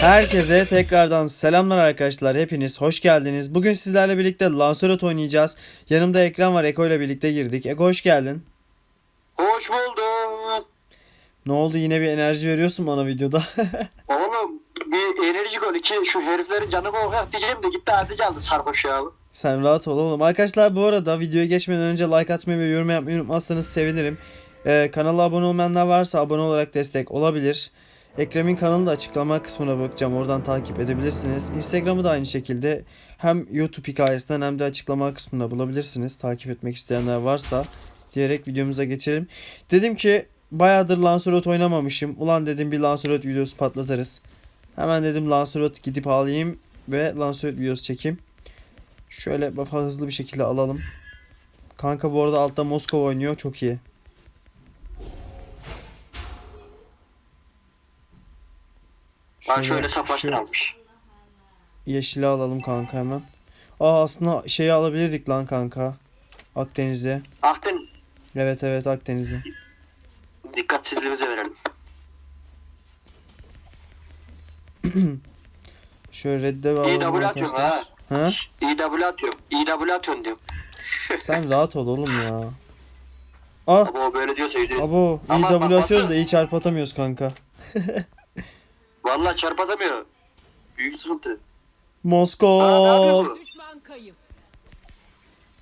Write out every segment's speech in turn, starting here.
Herkese tekrardan selamlar arkadaşlar. Hepiniz hoş geldiniz. Bugün sizlerle birlikte Lancelot oynayacağız. Yanımda ekran var. Eko ile birlikte girdik. Eko hoş geldin. Hoş buldum. Ne oldu yine bir enerji veriyorsun bana videoda. Oğlum bir enerji gol iki şu heriflerin canı korkak diyeceğim de gitti hadi geldi sarhoş ya. Sen rahat ol oğlum. Arkadaşlar bu arada videoya geçmeden önce like atmayı ve yorum yapmayı unutmazsanız sevinirim. Ee, kanala abone olmayanlar varsa abone olarak destek olabilir. Ekrem'in kanalını da açıklama kısmına bırakacağım. Oradan takip edebilirsiniz. Instagram'ı da aynı şekilde hem YouTube hikayesinden hem de açıklama kısmında bulabilirsiniz. Takip etmek isteyenler varsa diyerek videomuza geçelim. Dedim ki bayağıdır Lancelot oynamamışım. Ulan dedim bir Lancelot videosu patlatırız. Hemen dedim Lancelot gidip alayım ve Lancelot videosu çekeyim. Şöyle hızlı bir şekilde alalım. Kanka bu arada altta Moskova oynuyor. Çok iyi. Bak şöyle saflaştır şu almış. yeşili alalım kanka hemen. Aa aslında şeyi alabilirdik lan kanka. Akdeniz'e. Akdeniz. Evet evet Akdeniz'e. Dikkatsizliğimize verelim. Şöyle redde bir alalım double atıyorum ha. arkadaşlar. Ha? İW atıyorum. İW atıyorum diyorum. Sen rahat ol oğlum ya. Aa Ama o böyle diyorsa yüzde yüz. abo iyi Aman W bak, atıyoruz da iyi çarp atamıyoruz kanka. Valla çarpatamıyor. Büyük sıkıntı. Aa, ne Moskova. yapıyor bu? Düşman kayıp.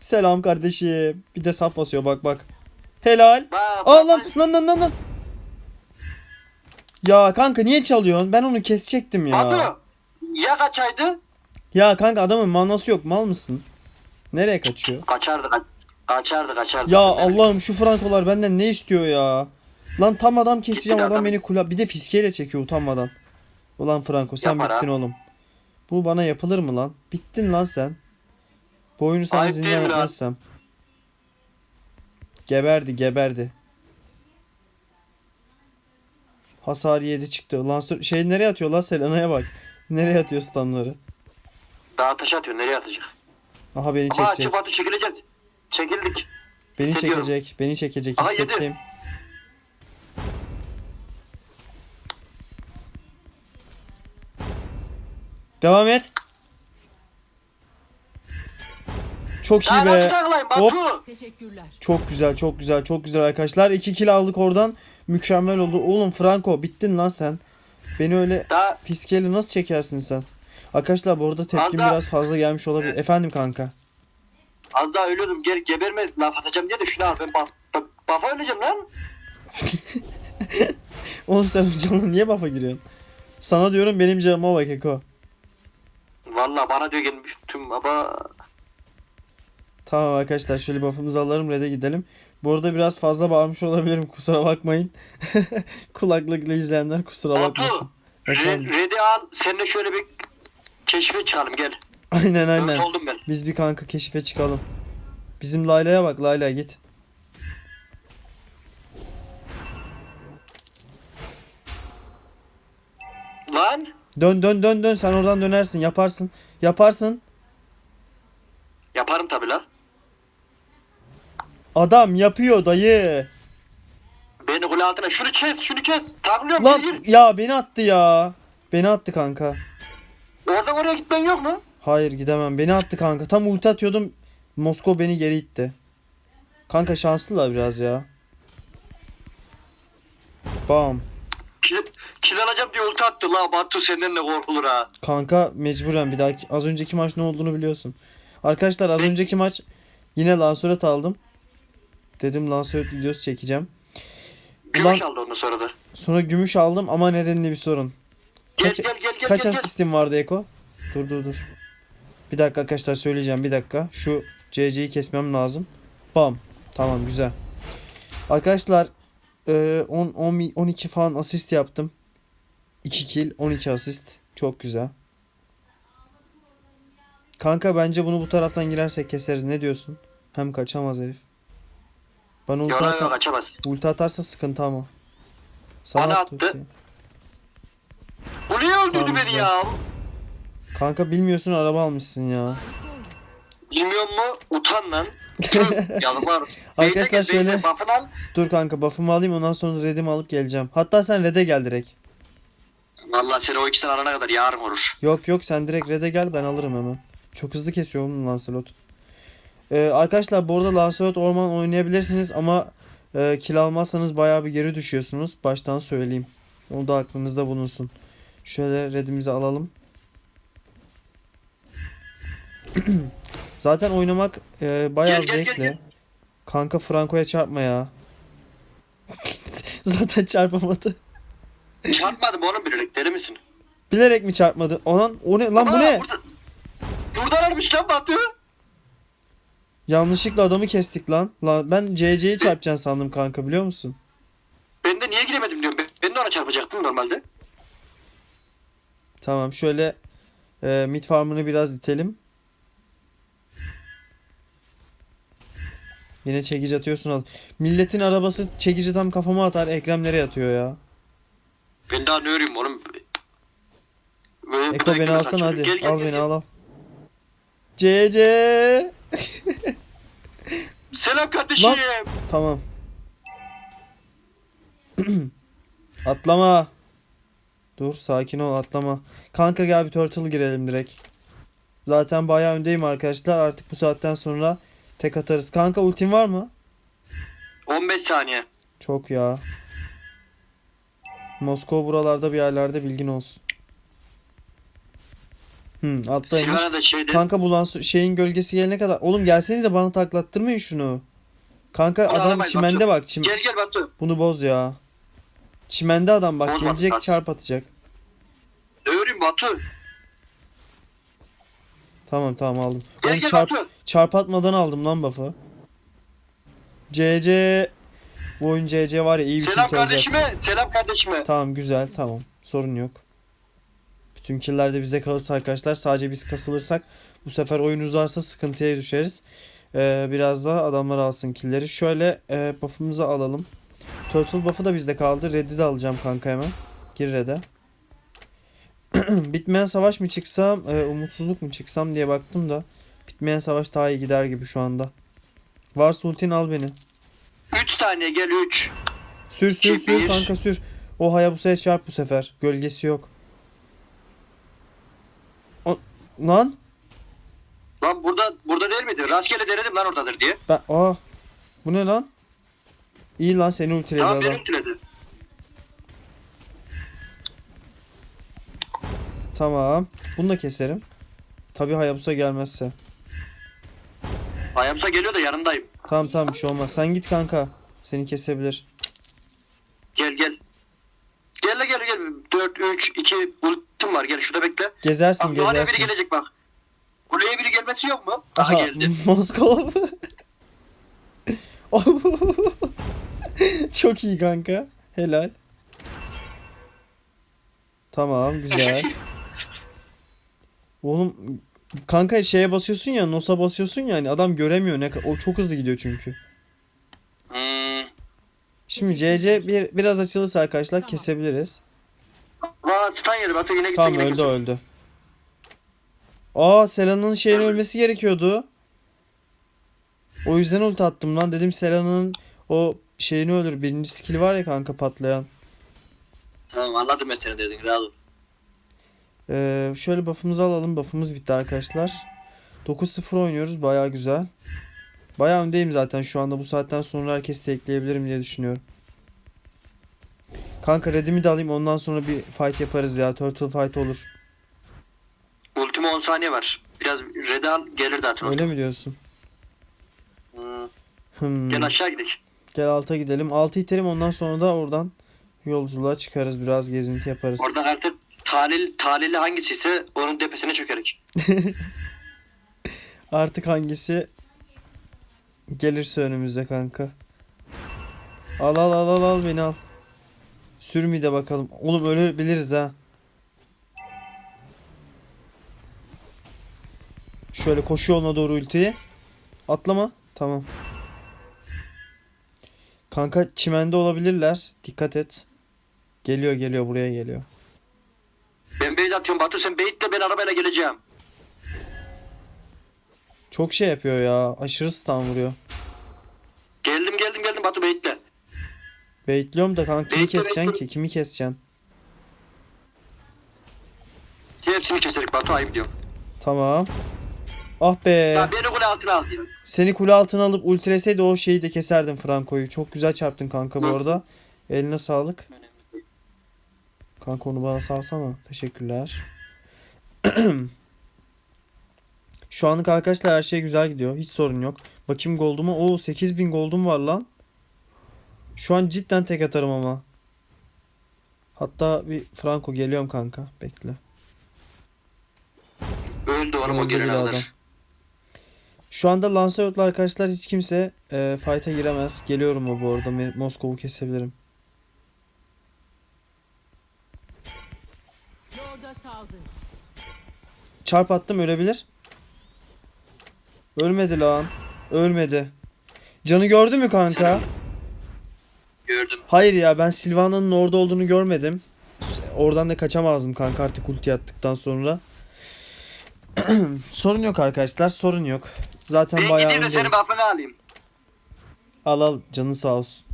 Selam kardeşim. Bir de sap basıyor bak bak. Helal. Bak, Aa bak, lan lan lan lan lan. Ya kanka niye çalıyorsun? Ben onu kesecektim ya. Batu. Ya kaçaydı? Ya kanka adamın manası yok. Mal mısın? Nereye kaçıyor? Kaçardı kaç. Kaçardı kaçardı. Ya. Allah'ım şu frankolar benden ne istiyor ya? Lan tam adam keseceğim adam adam. beni kula bir de fiskeyle çekiyor utanmadan. Ulan Franco sen Yapar ha. bittin oğlum. Bu bana yapılır mı lan? Bittin lan sen. Bu oyunu sana Ayıp zindan değil mi lan? etmezsem. Geberdi geberdi. Hasar yedi çıktı. Lan şey nereye atıyor lan Selena'ya bak. Nereye atıyor stunları? Daha taş atıyor nereye atacak? Aha beni Aha çekecek. Batu çekileceğiz. Çekildik. Beni hissediyorum. çekecek. Beni çekecek. Aha, yedi. Hissettim. Devam et. Çok iyi be. Teşekkürler. Çok güzel, çok güzel, çok güzel arkadaşlar. 2 kill aldık oradan. Mükemmel oldu. Oğlum Franco bittin lan sen. Beni öyle Daha nasıl çekersin sen? Arkadaşlar bu arada tepkim Kanka. biraz fazla gelmiş olabilir. Efendim kanka. Az daha ölüyordum. Ger geberme laf atacağım diye de şunu al. Ben baf, baf, bafa öleceğim lan. Oğlum sen canına niye bafa giriyorsun? Sana diyorum benim canıma bak Eko. Valla bana diyor gelmiş tüm baba. Tamam arkadaşlar şöyle buff'ımızı alalım red'e gidelim. Bu arada biraz fazla bağırmış olabilirim kusura bakmayın. Kulaklıkla izleyenler kusura bakmasın. Batu. Efendim. Re Red'i al. Seninle şöyle bir keşfe çıkalım gel. Aynen aynen. Dört oldum ben. Biz bir kanka keşife çıkalım. Bizim Layla'ya bak Layla git. Lan. Dön dön dön dön sen oradan dönersin yaparsın. Yaparsın. Yaparım tabi la. Adam yapıyor dayı. Beni kule altına. Şunu kes şunu kes. Takılıyorum Lan gir. ya beni attı ya. Beni attı kanka. Oradan oraya gitmen yok mu? Hayır gidemem. Beni attı kanka. Tam ulti atıyordum. Moskova beni geri itti. Kanka şanslılar biraz ya. Bam. Kil, kil alacağım diye ulti attı la. Batu senden de korkulur ha. Kanka mecburen bir dahaki az önceki maç ne olduğunu biliyorsun. Arkadaşlar az önceki maç yine Lancelot aldım. Dedim Lancelot videosu çekeceğim. Gümüş Ulan- aldı ondan sonra da. Sonra gümüş aldım ama nedenli bir sorun. Gel Kaç, gel gel gel kaç gel. gel. asistim vardı Eko? Dur dur dur. Bir dakika arkadaşlar söyleyeceğim bir dakika. Şu CC'yi kesmem lazım. Bam. Tamam güzel. Arkadaşlar e, 10, 10 12 falan asist yaptım. 2 kill 12 asist. Çok güzel. Kanka bence bunu bu taraftan girersek keseriz. Ne diyorsun? Hem kaçamaz herif. Bana ulti, Yok yok atar, kaçamaz. ulti atarsa sıkıntı ama. Sana Bana attı. Bu niye öldürdü Tamam, beni güzel. ya? Kanka bilmiyorsun araba almışsın ya. Bilmiyor mu? Utan lan. Olsun. Arkadaşlar şöyle- buff'ını al. Dur kanka buff'ımı alayım ondan sonra red'imi alıp geleceğim. Hatta sen red'e gel direkt. Vallahi seni o ikisini arana kadar yarın olur. Yok yok sen direkt red'e gel ben alırım hemen. Çok hızlı kesiyor oğlum Lancelot. Ee, arkadaşlar bu arada Lancelot orman oynayabilirsiniz ama e, kill almazsanız bayağı bir geri düşüyorsunuz. Baştan söyleyeyim. Onu da aklınızda bulunsun. Şöyle red'imizi alalım. Zaten oynamak e, bayağı Gel, gel, gel, zevkli. gel. Kanka Franco'ya çarpma ya. Zaten çarpamadı. Çarpmadım oğlum bilerek deli misin? Bilerek mi çarpmadı? Olan o ne lan bu ne? Burada... Buradan ölmüş lan Batu. Yanlışlıkla adamı kestik lan. Lan ben CC'yi çarpacaksın sandım kanka biliyor musun? Ben de niye giremedim diyorum. Ben, ben de ona çarpacaktım normalde. Tamam şöyle e, mid farmını biraz itelim. Yine çekici atıyorsun al. Milletin arabası çekici tam kafama atar. Ekrem nereye atıyor ya? Ben daha ne öreyim oğlum. Böyle Eko beni sen hadi. al beni al al. CC. Selam kardeşim. Lan. Tamam. atlama. Dur sakin ol atlama. Kanka gel bir turtle girelim direkt. Zaten bayağı öndeyim arkadaşlar. Artık bu saatten sonra tek atarız. Kanka ultin var mı? 15 saniye. Çok ya. Moskova buralarda bir yerlerde bilgin olsun. Hı, atlaymış. Silvana da şeyde. Kanka bu lan şeyin gölgesi gelene kadar. Oğlum gelsenize bana taklattırmayın şunu. Kanka Bunu adam alamayız, çimende Batu. bak. Çim Gel gel Batu. Bunu boz ya. Çimende adam bak Bozmadım gelecek bak. çarp atacak. Öreyim Batu? Tamam tamam aldım. Gel Oğlum gel çarp, Batu. çarp atmadan aldım lan buff'ı. CC bu oyun CC var ya iyi bir Selam kill olacak. kardeşime. Selam kardeşime. Tamam güzel tamam sorun yok. Bütün killer de bize kalırsa arkadaşlar sadece biz kasılırsak bu sefer oyun uzarsa sıkıntıya düşeriz. Ee, biraz daha adamlar alsın killeri. Şöyle e, buff'ımızı alalım. Turtle buff'ı da bizde kaldı. Red'i de alacağım kanka hemen. Gir red'e. Bitmeyen savaş mı çıksam, e, umutsuzluk mu çıksam diye baktım da bitmeyen savaş daha iyi gider gibi şu anda. Varsa ultin al beni. 3 saniye gel 3. Sür sür sür bir. kanka sür. O Hayabusa'ya çarp bu sefer. Gölgesi yok. O, lan Lan burada burada değil miydi? Rastgele denedim lan oradadır diye. ben aa bu ne lan? İyi lan seni ultiledi Tamam adam. beni Tamam. Bunu da keserim. Tabi Hayabusa gelmezse. Ayamsa geliyor da yanındayım. Tamam tamam bir şey olmaz. Sen git kanka. Seni kesebilir. Gel gel. Gel gel gel. 4 3 2 ultim var. Gel şurada bekle. Gezersin Bak Doğan'a biri gezersin. gelecek bak. Kuleye biri gelmesi yok mu? Aha, Aha geldi. Moskova. Çok iyi kanka. Helal. Tamam güzel. Oğlum kanka şeye basıyorsun ya Nos'a basıyorsun ya hani adam göremiyor ne o çok hızlı gidiyor çünkü. Hmm. Şimdi CC bir biraz açılırsa arkadaşlar kesebiliriz. Vaa stun yedi. Batu yine gitti. Tamam yine öldü gitti. öldü. Aa Selan'ın şeyin ölmesi gerekiyordu. O yüzden ulti attım lan dedim Selan'ın o şeyini ölür. Birinci skill var ya kanka patlayan. Tamam anladım ben seni dedin. Rahat ol. Ee, şöyle buff'ımızı alalım. Buff'ımız bitti arkadaşlar. 9-0 oynuyoruz. Baya güzel. Baya öndeyim zaten şu anda. Bu saatten sonra herkesi ekleyebilirim diye düşünüyorum. Kanka redimi de alayım. Ondan sonra bir fight yaparız ya. Turtle fight olur. Ultime 10 saniye var. Biraz red al gelir zaten. Öyle mi diyorsun? Hmm. Hmm. Gel aşağı gidelim. Gel alta gidelim. Altı itelim ondan sonra da oradan yolculuğa çıkarız. Biraz gezinti yaparız. Oradan artık talil, talili hangisiyse onun tepesine çökerek. Artık hangisi gelirse önümüze kanka. Al al al al al beni al. Sürmeyi de bakalım. Oğlum ölebiliriz ha. Şöyle koşu yoluna doğru ultiyi. Atlama. Tamam. Kanka çimende olabilirler. Dikkat et. Geliyor geliyor buraya geliyor. Ben beyt atıyorum Batu sen beytle ben arabayla geleceğim. Çok şey yapıyor ya. Aşırı stun vuruyor. Geldim geldim geldim Batu beytle. Baitliyorum da kanka kimi Bekle, keseceksin bekle. ki? Kimi keseceksin? hepsini keserik Batu ayıp diyorum. Tamam. Ah be. Ya beni kule altına al. Seni kule altına alıp ultileseydi o şeyi de keserdim Franco'yu. Çok güzel çarptın kanka bu Nasıl? arada. Eline sağlık. Kanka onu bana salsana. Teşekkürler. Şu anlık arkadaşlar her şey güzel gidiyor. Hiç sorun yok. Bakayım gold'uma. Oo 8000 gold'um var lan. Şu an cidden tek atarım ama. Hatta bir Franco geliyorum kanka. Bekle. Öldü gelene bile adam. Şu anda Lancelot'la arkadaşlar hiç kimse e, fight'a giremez. Geliyorum o bu arada. Moskov'u kesebilirim. Çarp attım ölebilir. Ölmedi lan. Ölmedi. Canı gördü mü kanka? Gördüm. Hayır ya ben Silvana'nın orada olduğunu görmedim. Oradan da kaçamazdım kanka artık ulti attıktan sonra. sorun yok arkadaşlar sorun yok. Zaten Ben bayağı gideyim de senin öndeyiz. buff'ını alayım. Al al canın sağ olsun.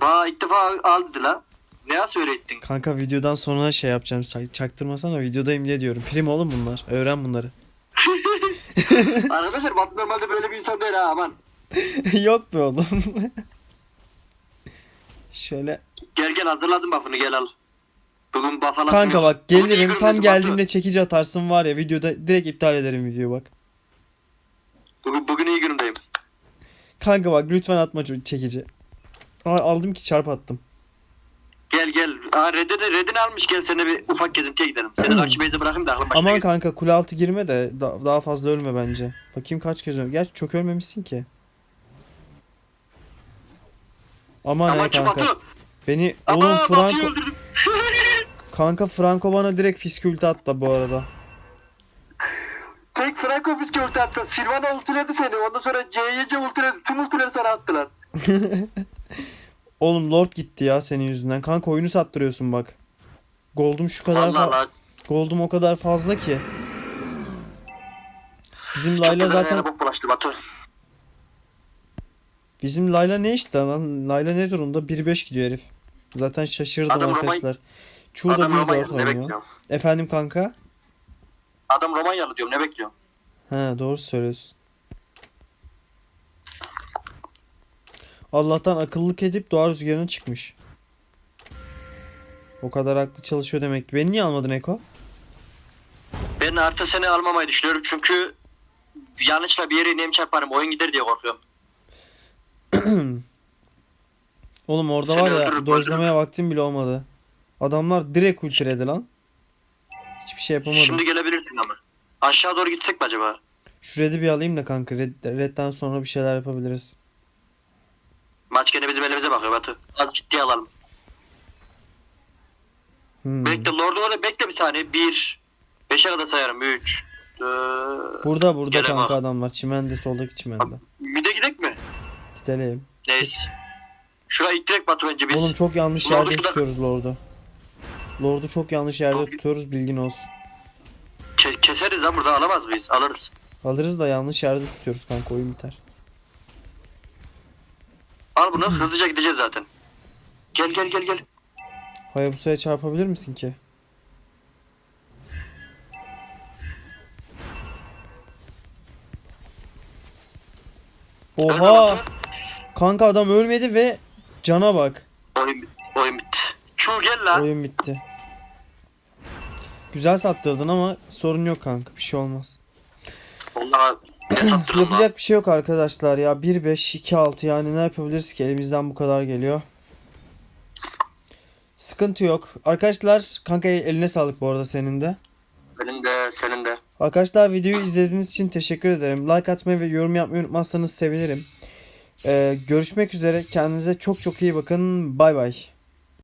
Bana ilk defa aldı la. Ne söylettin? Kanka videodan sonra şey yapacağım. Sa- Çaktırmasana videodayım diye diyorum. Film oğlum bunlar. Öğren bunları. Arkadaşlar Batu normalde böyle bir insan değil ha aman. Yok be oğlum. Şöyle. Gel gel hazırladım buff'ını gel al. Bugün buff alasın Kanka bak gelirim tam Batu. geldiğimde çekici atarsın var ya videoda direkt iptal ederim videoyu bak. Bugün, bugün iyi günümdeyim. Kanka bak lütfen atma çekici. Aa, aldım ki çarp attım. Gel gel. Aa Red'ini, Red'ini almış gel seninle bir ufak gezintiye gidelim. Seni base'e bırakayım da aklım başına Aman geçsin. kanka kule altı girme de da- daha fazla ölme bence. Bakayım kaç kez öldüm. Gerçi çok ölmemişsin ki. Aman Aman şu kanka. Batu. Beni oğlum Batu'yu Franco öldürdüm. kanka Franco bana direkt fiskültü attı bu arada. Tek Franco ulti attı. Silvana ultiledi seni. Ondan sonra CYC ultiledi. Tüm ultileri sana attılar. Oğlum Lord gitti ya senin yüzünden. Kanka oyunu sattırıyorsun bak. Gold'um şu kadar Allah. Gold'um o kadar fazla ki. Bizim Layla zaten bulaştı Batu. bizim Layla ne işte lan? Layla ne durumda? 1-5 gidiyor herif. Zaten şaşırdım Adam arkadaşlar. Çoğu da Adam 1-4 Romanyalı ne oynuyor. Efendim kanka? Adam Romanyalı diyorum ne bekliyorum? He doğru söylüyorsun. Allah'tan akıllık edip doğa rüzgarına çıkmış. O kadar aklı çalışıyor demek ki. Beni niye almadın Eko? Ben artı seni almamayı düşünüyorum çünkü yanlışla bir yere nem çarparım oyun gider diye korkuyorum. Oğlum orada Seni var ya öldürürüm, dojlamaya vaktim bile olmadı. Adamlar direkt ultiledi lan. Hiçbir şey yapamadım. Şimdi gelebilirsin ama. Aşağı doğru gitsek mi acaba? Şu red'i bir alayım da kanka. Red, red'den sonra bir şeyler yapabiliriz. Maç gene bizim elimize bakıyor Batu. Az ciddiye alalım. Hmm. Bekle Lord'u orada bekle bir saniye. 1 5'e kadar sayarım. 3 4 Burada burada Gele kanka bak. adamlar. Çimende soldaki çimende. Bir de gidek mi? Gidelim. Neyse. Şuraya ittirek Batu bence biz. Oğlum çok yanlış Lord'u yerde şurada- tutuyoruz Lord'u. Lord'u çok yanlış yerde Lord- tutuyoruz bilgin olsun. Ke- keseriz lan burada alamaz mıyız? Alırız. Alırız da yanlış yerde tutuyoruz kanka oyun biter. Al bunu hızlıca gideceğiz zaten. Gel gel gel gel. Hayabusa'ya çarpabilir misin ki? Oha! Kanka adam ölmedi ve cana bak. Oyun, oyun bitti. Çul gel lan. Oyun bitti. Güzel sattırdın ama sorun yok kanka. Bir şey olmaz. Lan? Yapacak bir şey yok arkadaşlar ya. 1-5, 2-6 yani ne yapabiliriz ki? Elimizden bu kadar geliyor. Sıkıntı yok. Arkadaşlar kanka eline sağlık bu arada senin de. Benim de senin de. Arkadaşlar videoyu izlediğiniz için teşekkür ederim. Like atmayı ve yorum yapmayı unutmazsanız sevinirim. Ee, görüşmek üzere. Kendinize çok çok iyi bakın. Bay bay.